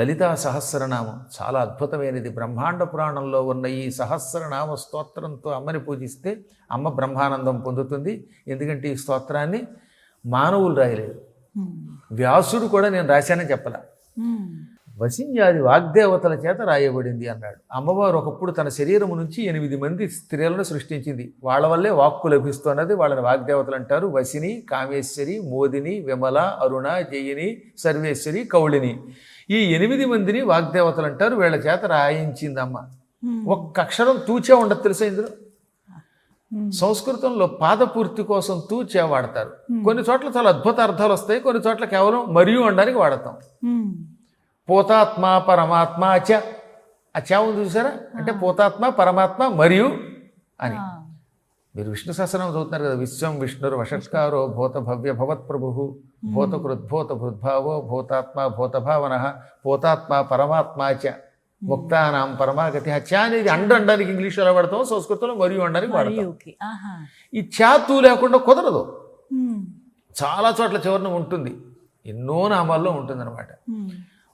లలితా సహస్రనామం చాలా అద్భుతమైనది. బ్రహ్మాండ పురాణంలో ఉన్న ఈ సహస్రనామ స్తోత్రంతో అమ్మని పూజిస్తే అమ్మ బ్రహ్మానందం పొందుతుంది. ఎందుకంటే ఈ స్తోత్రాన్ని మానవులు రాయలేదు. వ్యాసుడు కూడా నేను రాశానని చెప్పల. వసింజాది వాగ్దేవతల చేత రాయబడింది అన్నాడు. అమ్మవారు ఒకప్పుడు తన శరీరము నుంచి ఎనిమిది మంది స్త్రీలను సృష్టించింది. వాళ్ళ వల్లే వాక్కు లభిస్తున్నది. వాళ్ళని వాగ్దేవతలు అంటారు వసిని కామేశ్వరి మోదిని విమల అరుణ జయిని సర్వేశ్వరి కౌళిని. ఈ ఎనిమిది మందిని వాగ్దేవతలు అంటారు వీళ్ళ చేత రాయించింది అమ్మ ఒక్క అక్షరం తూచే ఉండదు తెలుసా ఇందులో? సంస్కృతంలో పాదపూర్తి కోసం తూచే వాడతారు. కొన్ని చోట్ల చాలా అద్భుత అర్థాలు వస్తాయి కొన్ని చోట్ల కేవలం మరియు అనడానికి వాడతాం. పోతాత్మ పరమాత్మ అచ అచ ఉంది చూసారా? అంటే పోతాత్మ పరమాత్మ మరియు అని. మీరు విష్ణు సహస్రం చదువుతున్నారు కదా విశ్వం విష్ణురు వషట్కారో భూత భవ్య భవత్ ప్రభు భూత కృద్భూత భృద్భావో భూతాత్మ భూతభావన పోతాత్మ పరమాత్మ చ ముక్తానాం పరమాగతి చ అనేది అండు అనడానికి ఇంగ్లీష్లో వాడతాం సంస్కృతంలో మరియు అనడానికి వాడతాం. ఈ చాతు లేకుండా కుదరదు. చాలా చోట్ల చివరన ఉంటుంది. ఎన్నో నామాల్లో ఉంటుందన్నమాట.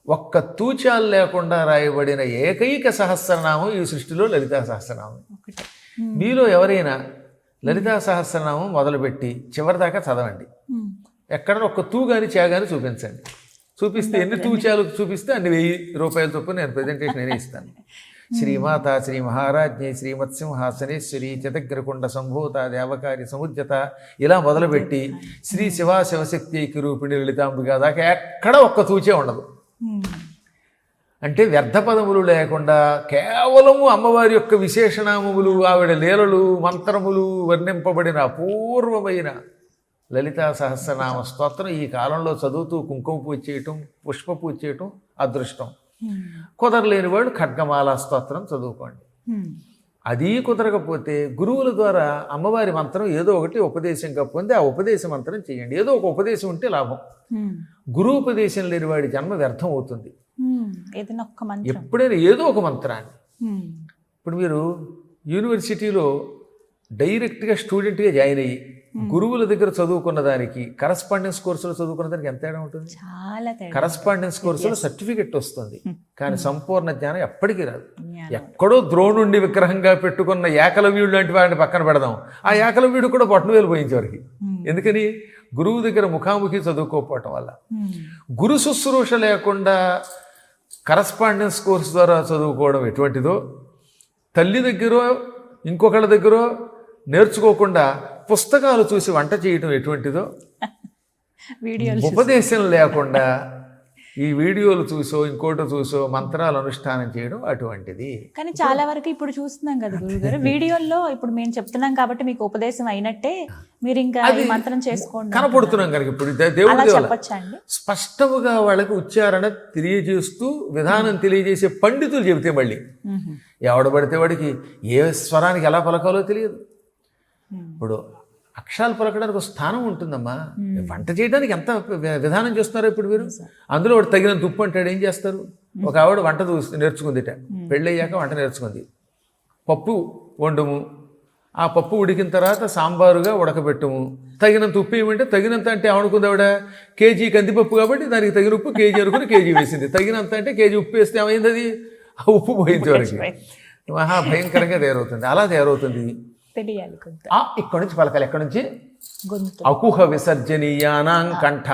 ఒక్క తూచాలు లేకుండా రాయబడిన ఏకైక సహస్రనామం ఈ సృష్టిలో లలితా సహస్రనామం. మీలో ఎవరైనా లలితా సహస్రనామం మొదలుపెట్టి చివరిదాకా చదవండి. ఎక్కడ ఒక్క తూ కానీ చే కానీ చూపించండి. చూపిస్తే ఎన్ని తూచాలు చూపిస్తే అన్ని వెయ్యి రూపాయల చొప్పున నేను ప్రజెంటేషన్ నేనే ఇస్తాను. శ్రీమాత శ్రీ మహారాజ్ఞి శ్రీమత్సింహాసనేశ్వరి చతగ్రకుండ సంభూత దేవకారి సముద్యత ఇలా మొదలుపెట్టి శ్రీ శివ శివశక్తి రూపిణి లలితాంబిక దాకా ఎక్కడ ఒక్క తూచే ఉండదు. అంటే వ్యర్థ పదములు లేకుండా కేవలము అమ్మవారి యొక్క విశేషనామములు ఆవిడ లీలలు మంత్రములు వర్ణింపబడిన అపూర్వమైన లలితా సహస్రనామ స్తోత్రం ఈ కాలంలో చదువుతూ కుంకుమ పూజ చేయటం పుష్ప పూజ చేయటం అదృష్టం. కుదరలేని వాడు ఖడ్గమాల స్తోత్రం చదువుకోండి. అది కుదరకపోతే గురువుల ద్వారా అమ్మవారి మంత్రం ఏదో ఒకటి ఉపదేశంగా పొంది ఆ ఉపదేశ మంత్రం చేయండి. ఏదో ఒక ఉపదేశం ఉంటే లాభం. గురువు ఉపదేశం లేని వాడి జన్మ వ్యర్థం అవుతుంది. ఏదైనా ఒక్క మంత్రం. ఎప్పుడైనా ఏదో ఒక మంత్రాన్ని. ఇప్పుడు మీరు యూనివర్సిటీలో డైరెక్ట్గా స్టూడెంట్గా జాయిన్ అయ్యి గురువుల దగ్గర చదువుకున్న దానికి కరస్పాండెన్స్ కోర్సులో చదువుకున్న దానికి ఎంత తేడా ఉంటుంది? చాలా కరస్పాండెన్స్ కోర్సులో సర్టిఫికెట్ వస్తుంది. కానీ సంపూర్ణ జ్ఞానం ఎప్పటికీ రాదు. ఎక్కడో ద్రోణుండి విగ్రహంగా పెట్టుకున్న ఏకలవ్యుడు లాంటి వాడిని పక్కన పెడదాం. ఆ ఏకలవ్యుడు కూడా బొట్టను వేలు పోయించేవారికి ఎందుకని? గురువు దగ్గర ముఖాముఖి చదువుకోకపోవటం వల్ల. గురు శుశ్రూష లేకుండా కరస్పాండెన్స్ కోర్సు ద్వారా చదువుకోవడం ఎటువంటిదో తల్లి దగ్గర ఇంకొకళ్ళ దగ్గర నేర్చుకోకుండా పుస్తకాలు చూసి వంట చేయటం ఎటువంటిదో ఉపదేశం లేకుండా ఈ వీడియోలు చూసో ఇంకోటి చూసో మంత్రాలు అనుష్ఠానం చేయడం అటువంటిది. కానీ చాలా వరకు ఇప్పుడు చూస్తున్నాం కదా గురుగారు. వీడియోల్లో ఇప్పుడు మేము చెప్తున్నాం కాబట్టి మీకు ఉపదేశం అయినట్టే మీరు ఇంకా మంత్రం చేసుకోండి కనపడుతున్నాం కనుక ఇప్పుడు. దేవుడి అలా దేవాల చెప్పచ్చా అండి? స్పష్టముగా వాళ్ళకి ఉచ్చారణ తెలియజేస్తూ విధానం తెలియజేసే పండితులు చెబితే మళ్ళీ. ఎవడ పడితే వాడికి ఏ స్వరానికి ఎలా పలకాలో తెలియదు. ఇప్పుడు అక్షరాలు పలకడానికి ఒక స్థానం ఉంటుందమ్మా. వంట చేయడానికి ఎంత విధానం చేస్తున్నారో ఇప్పుడు మీరు అందులో వాడు తగినంత ఉప్పు అంటాడు ఏం చేస్తారు? ఒక ఆవిడ వంట నేర్చుకుందిట. పెళ్ళయ్యాక వంట నేర్చుకుంది. పప్పు వండుము. ఆ పప్పు ఉడికిన తర్వాత సాంబారుగా ఉడకబెట్టుము. తగినంత ఉప్పు ఏమంటే తగినంత అంటే ఏమనుకుంది ఆవిడ? కేజీ కందిపప్పు కాబట్టి దానికి తగిన ఉప్పు కేజీ అనుకుని కేజీ వేసింది. తగినంత అంటే కేజీ ఉప్పు వేస్తే ఏమైంది అది? ఆ ఉప్పు పోయింది వరకు మహా భయంకరంగా తయారవుతుంది. అలా తయారవుతుంది. తెలియాలి కొంత. ఆ ఇక్కడ నుంచి పలకాలి. ఎక్కడి నుంచి? గొంతు. అకుహ విసర్జనీయానాం కంఠ.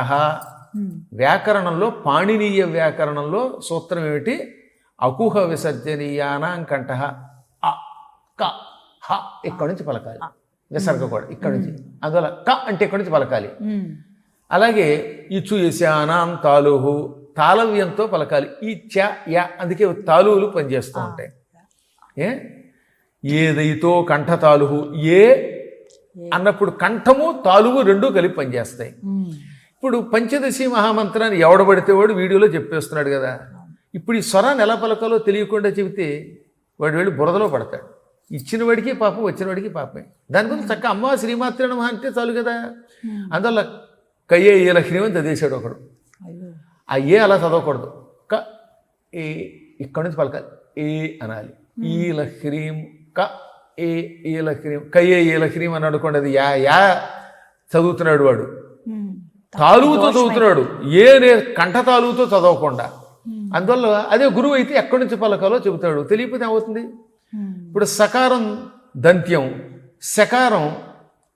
వ్యాకరణంలో పాణినీయ వ్యాకరణంలో సూత్రం ఏమిటి? అకుహ విసర్జనీయానాం కంఠ. అ క హ ఇక్కడ నుంచి పలకాలి. విసర్గ కూడా ఇక్కడ నుంచి. అందువల్ల క అంటే ఇక్కడ నుంచి పలకాలి. అలాగే ఇచు యశానాం తాలుహు తాళవ్యంతో పలకాలి. ఈ చ య అందుకే తాలువులు పనిచేస్తూ ఉంటాయి. ఏ? ఏదైతో కంఠ తాలుహు? ఏ అన్నప్పుడు కంఠము తాలువు రెండు కలిపి పనిచేస్తాయి. ఇప్పుడు పంచదశి మహామంత్రాన్ని ఎవడబడితే వాడు వీడియోలో చెప్పేస్తున్నాడు కదా. ఇప్పుడు ఈ స్వరాన్ని ఎలా పలకాలో తెలియకుండా చెబితే వాడు వెళ్ళి బురదలో పడతాడు. ఇచ్చిన వాడికి పాపం వచ్చిన వాడికి పాపమే. దాని గురించి చక్క అమ్మ శ్రీమాత్రే నమః అంటే చాలు కదా. అందువల్ల కయ్యే ఇలా హ్రీమని చదివేశాడు ఒకడు. అయ్యో. ఆ ఏ అలా చదవకూడదు. క ఏ ఇక్కడి నుంచి పలకాలి. ఏ అనాలి. ఈల హ్రీం క ఏ ఈల హ్రీం కయ్యే ఈల హ్రీం అని అనుకోండి అది యా యా చదువుతున్నాడు వాడు. ఉమ్. తాలువుతో చదువుతున్నాడు. ఏ నే కంఠ తాలువుతో చదవకుండా. అందువల్ల అదే గురువు అయితే ఎక్కడి నుంచి పలకాలో చెబుతాడు. తెలియకపోతే ఏమవుతుంది. ఇప్పుడు సకారం దంత్యం శకారం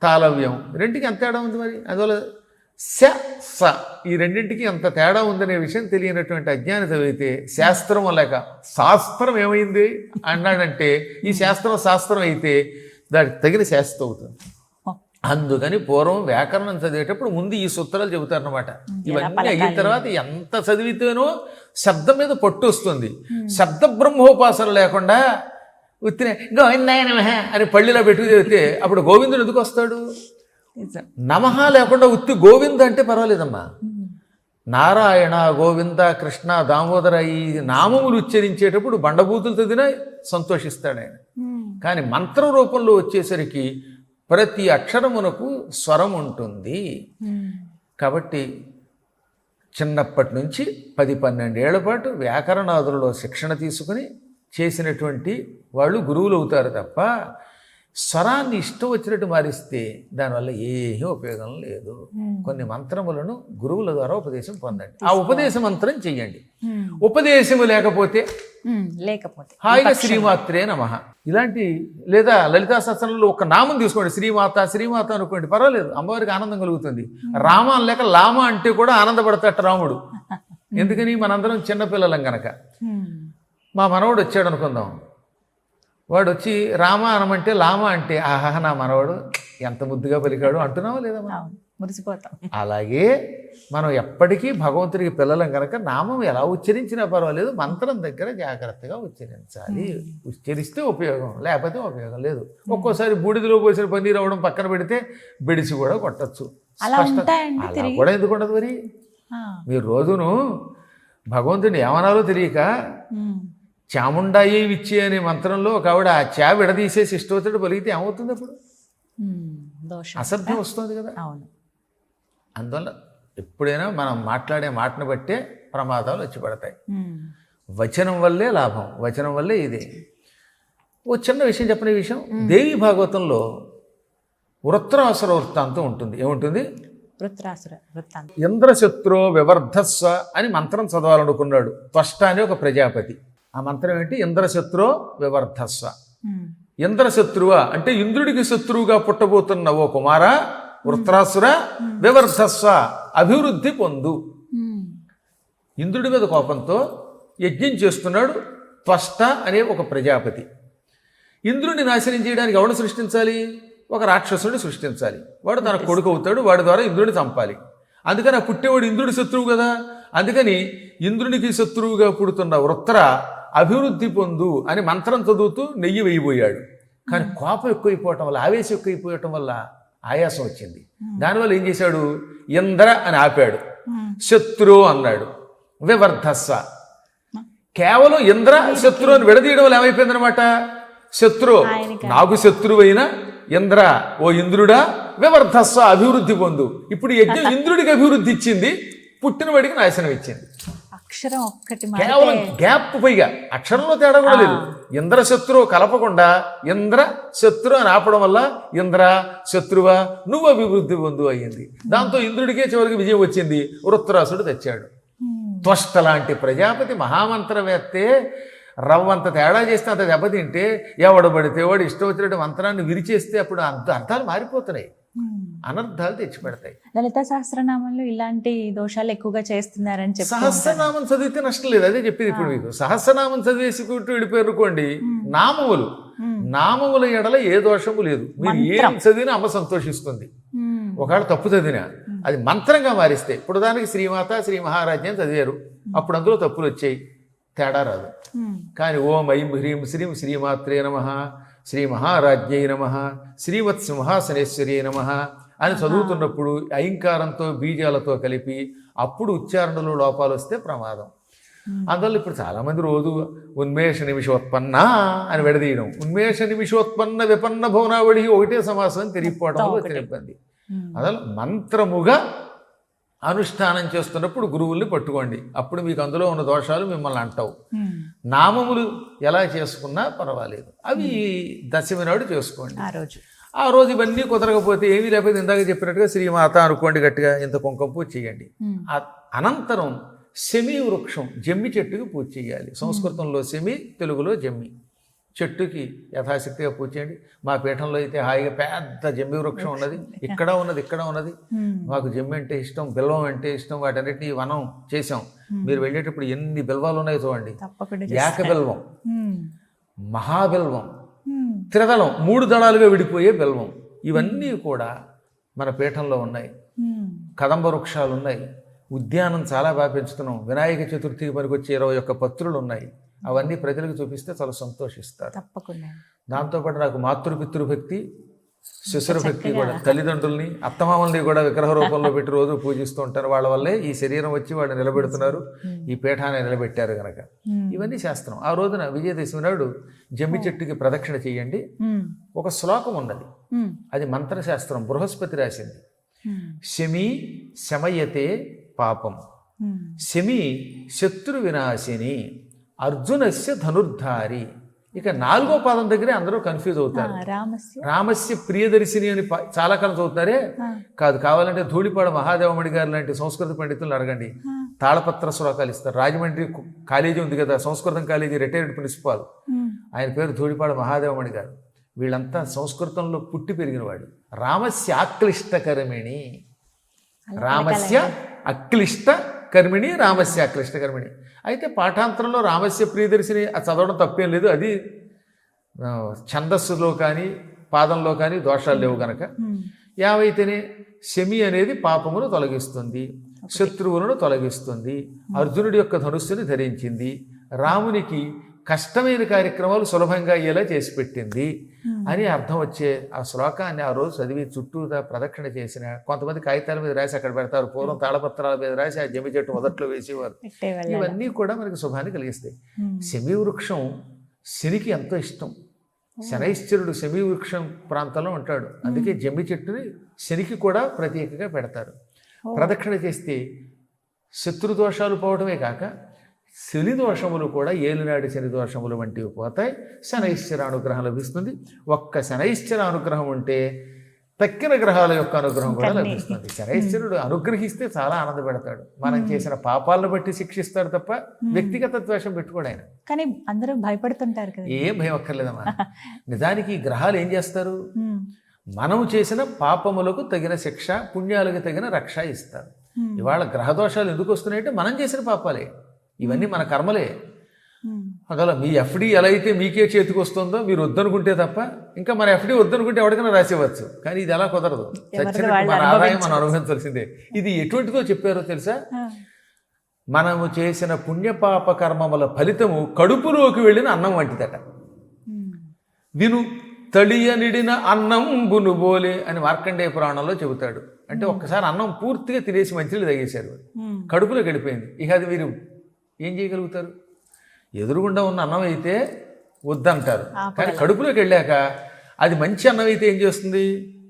తాళవ్యం రెండింటికి ఎంత తేడా ఉంది మరి? అందువల్ల శ స. ఈ రెండింటికి అంత తేడా ఉందనే విషయం తెలియనటువంటి అజ్ఞాని చదివితే శాస్త్రం లేక శాస్త్రం ఏమైంది? అన్నాడంటే ఈ శాస్త్రం శాస్త్రం అయితే దానికి తగిన శాస్త్రం అవుతుంది. అందుకని పూర్వం వ్యాకరణం చదివేటప్పుడు ముందు ఈ సూత్రాలు చెబుతారనమాట ఇవన్నీ అయిన తర్వాత ఎంత చదివితేనో శబ్దం మీద పట్టు వస్తుంది. శబ్ద బ్రహ్మోపాసన లేకుండా ఉత్తినే గోవిందాయ నమః అని పళ్ళిలో పెట్టుకు చదివితే అప్పుడు గోవిందుడు ఎందుకు వస్తాడు? నిజం నమః లేకుండా ఉత్తి గోవింద అంటే పర్వాలేదమ్మా. నారాయణ గోవింద కృష్ణ దామోదర ఈ నామములు ఉచ్చరించేటప్పుడు బండబూతులు చదివినా సంతోషిస్తాడు ఆయన. కానీ మంత్ర రూపంలో వచ్చేసరికి ప్రతి అక్షరమునకు స్వరం ఉంటుంది. కాబట్టి చిన్నప్పటి నుంచి పది పన్నెండేళ్ళ పాటు వ్యాకరణాదులలో శిక్షణ తీసుకుని చేసినటువంటి వాళ్ళు గురువులు అవుతారు తప్ప స్వరాన్ని ఇష్టం వచ్చినట్టు మారిస్తే దానివల్ల ఏమీ ఉపయోగం లేదు. కొన్ని మంత్రములను గురువుల ద్వారా ఉపదేశం పొందండి. ఆ ఉపదేశ మంత్రం చెయ్యండి. ఉపదేశము లేకపోతే. లేకపోతే హాయిగా శ్రీమాత్రే నమ. ఇలాంటి లేదా లలితా సత్సనంలో ఒక నామం తీసుకోండి. శ్రీమాత శ్రీమాత అనుకోండి. పర్వాలేదు అమ్మవారికి ఆనందం కలుగుతుంది. రామ లేక లామ అంటే కూడా ఆనందపడతాట రాముడు. ఎందుకని? మనందరం చిన్నపిల్లలం గనక. మా మనవడు వచ్చాడు అనుకుందాం. వాడు వచ్చి రామ అనమంటే లామ అంటే ఆహా నా మనవడు ఎంత ముద్దుగా పలికాడు అంటున్నావా లేదా మనం? మురిసిపోతాం అలాగే మనం ఎప్పటికీ భగవంతుడికి పిల్లలం కనుక నామం ఎలా ఉచ్చరించినా పర్వాలేదు మంత్రం దగ్గర జాగ్రత్తగా ఉచ్చరించాలి ఉచ్చరిస్తే ఉపయోగం లేకపోతే ఉపయోగం లేదు ఒక్కోసారి బూడిదలో పోసిన పన్నీర్ అవ్వడం పక్కన పెడితే బెడిసి కూడా కొట్టచ్చు అలా? కూడా ఎందుకు ఉండదు మరి. మీరు రోజును భగవంతుడిని ఏమనాలో తెలియక. చాముండాయి విచ్చి అనే మంత్రంలో ఒక ఆవిడ ఆ చా విడదీసేసి ఇష్టవచ్చుడు పలిగితే ఏమవుతుంది అప్పుడు? అసభ్యం వస్తుంది కదా. అవును. అందువల్ల ఎప్పుడైనా మనం మాట్లాడే మాటను బట్టే ప్రమాదాలు వచ్చి పడతాయి. వచనం వల్లే లాభం వచనం వల్లే ఇదే. ఓ చిన్న విషయం చెప్పిన విషయం. దేవి భాగవతంలో వృత్రాసుర వృత్తాంతం ఉంటుంది. ఏముంటుంది? వృత్రాసుర వృత్తాంతం. ఇంద్రశత్రు వివర్ధస్వ అని మంత్రం చదవాలనుకున్నాడు. త్వష్ట అని ఒక ప్రజాపతి. ఆ మంత్రం ఏంటి? ఇంద్రశత్రు వివర్ధస్వ. ఇంద్రశత్రువ? అంటే ఇంద్రుడికి శత్రువుగా పుట్టబోతున్న ఓ కుమార వృత్రాసుర వివర్ధస్వ అభివృద్ధి పొందు. ఇంద్రుడి మీద కోపంతో యజ్ఞం చేస్తున్నాడు త్వష్ట అనే ఒక ప్రజాపతి. ఇంద్రుడిని నాశనం చేయడానికి ఎవడు సృష్టించాలి? ఒక రాక్షసుడిని సృష్టించాలి. వాడు తన కొడుకు అవుతాడు వాడి ద్వారా ఇంద్రుడిని చంపాలి. అందుకని ఆ పుట్టేవాడు ఇంద్రుడి శత్రువు కదా? అందుకని ఇంద్రునికి శత్రువుగా పుడుతున్న వృత్ర అభివృద్ధి పొందు అని మంత్రం చదువుతూ నెయ్యి వేయబోయాడు కానీ కోపం ఎక్కువైపోవటం వల్ల ఆవేశం ఎక్కువైపోవటం వల్ల ఆయాసం వచ్చింది. దానివల్ల ఏం చేశాడు? ఇంద్ర అని ఆపాడు. శత్రు అన్నాడు. వివర్ధస్వ కేవలం ఇంద్ర శత్రు అని విడదీయడం వల్ల ఏమైపోయిందనమాట శత్రు. నాకు శత్రువైన ఇంద్ర. ఓ ఇంద్రుడా వివర్ధస్వ అభివృద్ధి పొందు. ఇప్పుడు యజ్ఞం ఇంద్రుడికి అభివృద్ధి ఇచ్చింది పుట్టినవాడికి నాశనం ఇచ్చింది. అక్షరం ఒక్కటి కేవలం గ్యాప్ పైగా అక్షరంలో తేడా కూడా లేదు. ఇంద్ర శత్రు కలపకుండా ఇంద్ర శత్రు అని ఆపడం వల్ల ఇంద్ర శత్రువా నువ్వు అభివృద్ధి పొందు అయ్యింది. దాంతో ఇంద్రుడికే చివరికి విజయం వచ్చింది. వృత్రాసుడు తెచ్చాడు. త్వష్ట లాంటి ప్రజాపతి మహామంత్రవేత్తే రవ్వంత తేడా చేస్తే అంత దెబ్బతింటే ఎవడు పడితే వాడు ఇష్టం వచ్చినట్టు మంత్రాన్ని విరిచేస్తే అప్పుడు అంత అర్థాలు మారిపోతున్నాయి. అనర్థాలు తెచ్చిపెడతాయి. లలిత సహస్రనామంలో ఇలాంటి దోషాలు ఎక్కువగా చేస్తున్నారని చెప్పి సహస్రనామం చదివితే నష్టం లేదు. అదే చెప్పింది ఇప్పుడు మీకు. సహస్రనామం చదివేసుకుంటూ వెళ్ళిపోయారు అనుకోండి నామములు. ఉమ్. నామముల ఎడల ఏ దోషము లేదు. మీరు ఏం చదివినా అమ్మ సంతోషిస్తుంది. ఒకవేళ తప్పు చదివినా అది మంత్రంగా మారిస్తే ఇప్పుడు దానికి శ్రీమాత శ్రీ మహారాజ్యం చదివారు. అప్పుడు అందులో తప్పులు వచ్చాయి. తేడా రాదు. కానీ ఓం ఐం హ్రీం శ్రీం శ్రీమాత్రే నమ. శ్రీ మహారాజ్ఞై నమ శ్రీవత్ సింహాసనేశ్వరి నమ అని చదువుతున్నప్పుడు ఐంకారంతో బీజాలతో కలిపి అప్పుడు ఉచ్చారణలో లోపాలు వస్తే ప్రమాదం. అందువల్ల ఇప్పుడు చాలామంది రోజు ఉన్మేష నిమిషోత్పన్న అని విడదీయడం. ఉన్మేష నిమిషోత్పన్న విపన్న భవనావళి ఒకటే సమాసం వచ్చిన ఇబ్బంది. అసలు మంత్రముగా అనుష్ఠానం చేస్తున్నప్పుడు గురువుల్ని పట్టుకోండి. అప్పుడు మీకు అందులో ఉన్న దోషాలు మిమ్మల్ని అంటావు. నామములు ఎలా చేసుకున్నా పర్వాలేదు. అవి దశమి నాడు చేసుకోండి. ఆ రోజు. ఆ రోజు ఇవన్నీ కుదరకపోతే ఏమీ లేకపోతే ఇందాక చెప్పినట్టుగా శ్రీమాత అనుకోండి గట్టిగా ఇంత కుంకుమ పూజ చేయండి. అనంతరం సెమి వృక్షం జమ్మి చెట్టుకి పూజ చేయాలి. సంస్కృతంలో సెమి తెలుగులో జమ్మి. చెట్టుకి యథాశక్తిగా పూజ చేయండి. మా పీఠంలో అయితే హాయిగా పెద్ద జమ్మి వృక్షం ఉన్నది. ఇక్కడ ఉన్నది ఇక్కడ ఉన్నది. మ్మ్. మాకు జమ్మి అంటే ఇష్టం బిల్వం అంటే ఇష్టం వాటన్నిటిని వనం చేసాం మీరు వెళ్ళేటప్పుడు ఎన్ని బిల్వాలు ఉన్నాయో చూడండి. ఏక బిల్వం మ్మ్. మహాబిల్వం. త్రిదళం మూడు దళాలుగా విడిపోయే బిల్వం. ఇవన్నీ కూడా మన పీఠంలో ఉన్నాయి. కదంబ వృక్షాలు ఉన్నాయి. ఉద్యానం చాలా బాగా పెంచుతున్నాం. వినాయక చతుర్థికి పనికొచ్చే ఇరవై ఒక్క పత్రులు ఉన్నాయి. అవన్నీ ప్రజలకు చూపిస్తే చాలా సంతోషిస్తారు. తప్పకుండా. దాంతోపాటు నాకు మాతృపితృ భక్తి శిశుర భక్తి కూడా తల్లిదండ్రుల్ని అత్తమామల్ని కూడా విగ్రహ రూపంలో పెట్టి రోజు పూజిస్తూ ఉంటారు. వాళ్ళ వల్లే ఈ శరీరం వచ్చి వాళ్ళు నిలబెడుతున్నారు. ఈ పీఠాన్ని నిలబెట్టారు గనక. మ్మ్. ఇవన్నీ చేస్తున్నాం. ఆ రోజున విజయదశమి నాడు జమ్మి చెట్టుకి ప్రదక్షిణ చేయండి. ఒక శ్లోకం ఉన్నది. అది మంత్రశాస్త్రం బృహస్పతి రాసింది. శమి శమయతే పాపం. శమి శత్రు వినాశిని. అర్జునస్య ధనుర్ధారి. ఇక నాలుగో పాదం దగ్గరే అందరూ కన్ఫ్యూజ్ అవుతారు. రామస్య. ప్రియదర్శిని అని చాలా కాలం చదువుతారే. కాదు కావాలంటే ధూళిపాడ మహాదేవమణి గారు లాంటి సంస్కృత పండితులను అడగండి. తాళపత్ర శ్లోకాలు ఇస్తారు. రాజమండ్రి కాలేజీ ఉంది కదా సంస్కృతం కాలేజీ రిటైర్డ్ ప్రిన్సిపాల్. ఆయన పేరు ధూళిపాడ మహాదేవమణి గారు. వీళ్ళంతా సంస్కృతంలో పుట్టి పెరిగినవాడు రామస్య ఆక్లిష్ట కర్మిణి రామస్య అక్లిష్ట కర్మిణి రామస్య అక్లిష్ట కర్మిణి అయితే పాఠాంతరంలో రామస్య ప్రియదర్శిని చదవడం తప్పేం లేదు. అది ఛందస్సులో కానీ పాదంలో కానీ దోషాలు లేవు గనక. మ్మ్. యావైతేనే శమి అనేది పాపమును తొలగిస్తుంది శత్రువులను తొలగిస్తుంది అర్జునుడి యొక్క ధనుస్సుని ధరించింది రామునికి కష్టమైన కార్యక్రమాలు సులభంగా అయ్యేలా చేసి పెట్టింది అని అర్థం వచ్చే ఆ శ్లోకాన్ని ఆ రోజు చదివి చుట్టూతా ప్రదక్షిణ చేసిన కొంతమంది కాగితాల మీద రాసి అక్కడ పెడతారు పూర్వం తాళపత్రాల మీద రాసి ఆ జమి చెట్టు మొదట్లో వేసేవారు. ఇవన్నీ కూడా మనకి శుభాన్ని కలిగిస్తాయి. మ్మ్. శమీ వృక్షం శనికి ఎంతో ఇష్టం. శనైశ్చరుడు శమీ వృక్షం ప్రాంతంలో ఉంటాడు. అందుకే జమ్మి చెట్టుని శనికి కూడా ప్రత్యేకంగా పెడతారు. ప్రదక్షిణ చేస్తే శత్రు దోషాలు పోవడమే కాక శని దోషములు కూడా ఏలినాటి శని దోషములు వంటివి పోతాయి. శనైశ్చర అనుగ్రహం లభిస్తుంది. ఒక్క శనైశ్చర అనుగ్రహం ఉంటే తక్కిన గ్రహాల యొక్క అనుగ్రహం కూడా లభిస్తుంది. శనైశ్వరుడు అనుగ్రహిస్తే చాలా ఆనందపెడతాడు. మనం చేసిన పాపాలను బట్టి శిక్షిస్తాడు తప్ప వ్యక్తిగత ద్వేషం పెట్టుకోడు ఆయన. కానీ అందరూ భయపడుతుంటారు కదా. ఏం భయం అక్కర్లేదమ్మా. నిజానికి ఈ గ్రహాలు ఏం చేస్తారు. మనం చేసిన పాపములకు తగిన శిక్ష పుణ్యాలకు తగిన రక్ష ఇస్తారు. ఇవాళ గ్రహదోషాలు ఎందుకు వస్తున్నాయంటే మనం చేసిన పాపాలే. ఇవన్నీ మన కర్మలే. అసలు మీ ఎఫ్డి ఎలా అయితే మీకే చేతికి వస్తుందో మీరు వద్దనుకుంటే తప్ప ఇంకా మన ఎఫ్డి వద్దనుకుంటే ఎవరికైనా రాసేవచ్చు కానీ ఇది ఎలా కుదరదు. చచ్చినట్టు మన ఆదాయం మనం అనుభవించాల్సిందే. ఇది ఎటువంటిదో చెప్పారో తెలుసా. మనము చేసిన పుణ్యపాప కర్మముల ఫలితము కడుపులోకి వెళ్ళిన అన్నం వంటిదట. విను తడియనిడిన అన్నం బునుబోలే అని మార్కండేయ పురాణంలో చెబుతాడు. అంటే ఒక్కసారి అన్నం పూర్తిగా తినేసి మంచిలు తగేశారు. కడుపులోకి వెళ్ళిపోయింది. ఇక అది మీరు ఏం చేయగలుగుతారు? ఎదురుగుండా ఉన్న అన్నం అయితే వద్దంటారు. కానీ కడుపులోకి వెళ్ళాక అది మంచి అన్నం అయితే ఏం చేస్తుంది?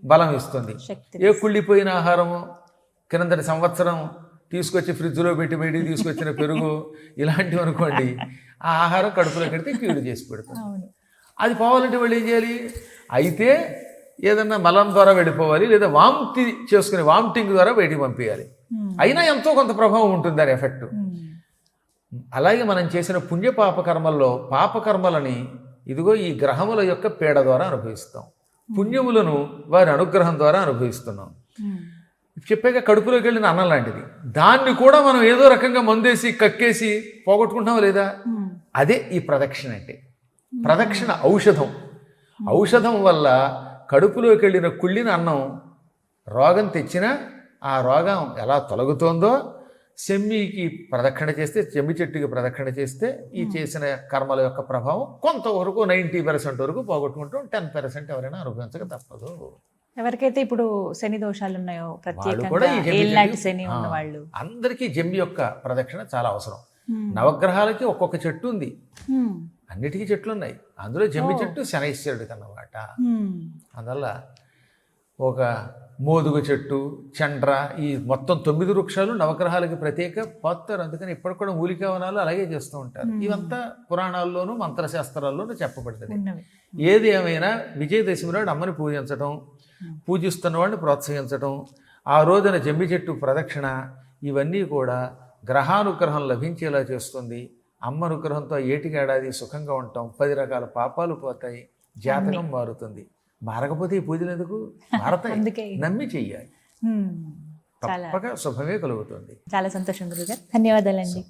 బలం ఇస్తుంది. ఏ కుళ్ళిపోయిన ఆహారము? కిందటి సంవత్సరం తీసుకొచ్చి ఫ్రిడ్జ్లో పెట్టి పెట్టి తీసుకొచ్చిన పెరుగు ఇలాంటివి అనుకోండి ఆ ఆహారం కడుపులోకి వెడితే కీడు చేసి పెడుతుంది అది పోవాలంటే వాళ్ళు ఏం చేయాలి? అయితే ఏదన్నా మలం ద్వారా వెళ్ళిపోవాలి లేదా వాంతి చేసుకుని వామిటింగ్ ద్వారా బయటికి పంపించాలి. అయినా ఎంతో కొంత ప్రభావం ఉంటుంది దాని ఎఫెక్ట్. అలాగే మనం చేసిన పుణ్య పాపకర్మల్లో పాపకర్మలని ఇదిగో ఈ గ్రహముల యొక్క పీడ ద్వారా అనుభవిస్తాం. పుణ్యములను వారి అనుగ్రహం ద్వారా అనుభవిస్తున్నాం. మ్మ్. చెప్పాక కడుపులోకి వెళ్ళిన అన్నం లాంటిది. దాన్ని కూడా మనం ఏదో రకంగా మందేసి కక్కేసి పోగొట్టుకుంటామా లేదా? మ్మ్. అదే ఈ ప్రదక్షిణ అంటే. ప్రదక్షిణ ఔషధం. ఔషధం వల్ల కడుపులోకి వెళ్ళిన కుళ్ళిన అన్నం రోగం తెచ్చినా ఆ రోగం ఎలా తొలగుతోందో సెమ్మికి ప్రదక్షిణ చేస్తే చెమ్మి చెట్టుకి ప్రదక్షిణ చేస్తే ఈ చేసిన కర్మల యొక్క ప్రభావం కొంతవరకు నైంటీ పర్సెంట్ వరకు పోగొట్టుకుంటాం టెన్ పర్సెంట్ ఎవరైనా అనుభవించక తప్పదు. ఎవరికైతే ఇప్పుడు శని దోషాలు ఉన్నాయో వాళ్ళు అందరికీ జమ్మి యొక్క ప్రదక్షిణ చాలా అవసరం. నవగ్రహాలకి ఒక్కొక్క చెట్టు ఉంది. అన్నిటికీ చెట్లు ఉన్నాయి. అందులో జమ్మి చెట్టు శనైశ్వరుడికి అన్నమాట. అందువల్ల ఒక మోదుగ చెట్టు చండ్ర ఈ మొత్తం తొమ్మిది వృక్షాలు నవగ్రహాలకి ప్రత్యేక పోతారు. అందుకని ఇప్పటికి కూడా మూలికావనాలు అలాగే చేస్తూ ఉంటారు. ఇవంతా పురాణాల్లోనూ మంత్రశాస్త్రాల్లోనూ చెప్పబడుతుంది ఏది ఏమైనా విజయదశమి నాడు అమ్మని పూజించడం పూజిస్తున్న వాడిని ప్రోత్సహించడం ఆ రోజున జమ్మి చెట్టు ప్రదక్షిణ ఇవన్నీ కూడా గ్రహానుగ్రహం లభించేలా చేస్తుంది. అమ్మ అనుగ్రహంతో ఏటికి ఏడాది సుఖంగా ఉంటాం. పది రకాల పాపాలు పోతాయి. జాతకం మారుతుంది. మారకపోతే ఈ పూజలు ఎందుకు? మారతాయి. నమ్మి చెయ్యాలి. తప్పక శుభమే కలుగుతుంది. చాలా సంతోషం గురుగారు. ధన్యవాదాలండి.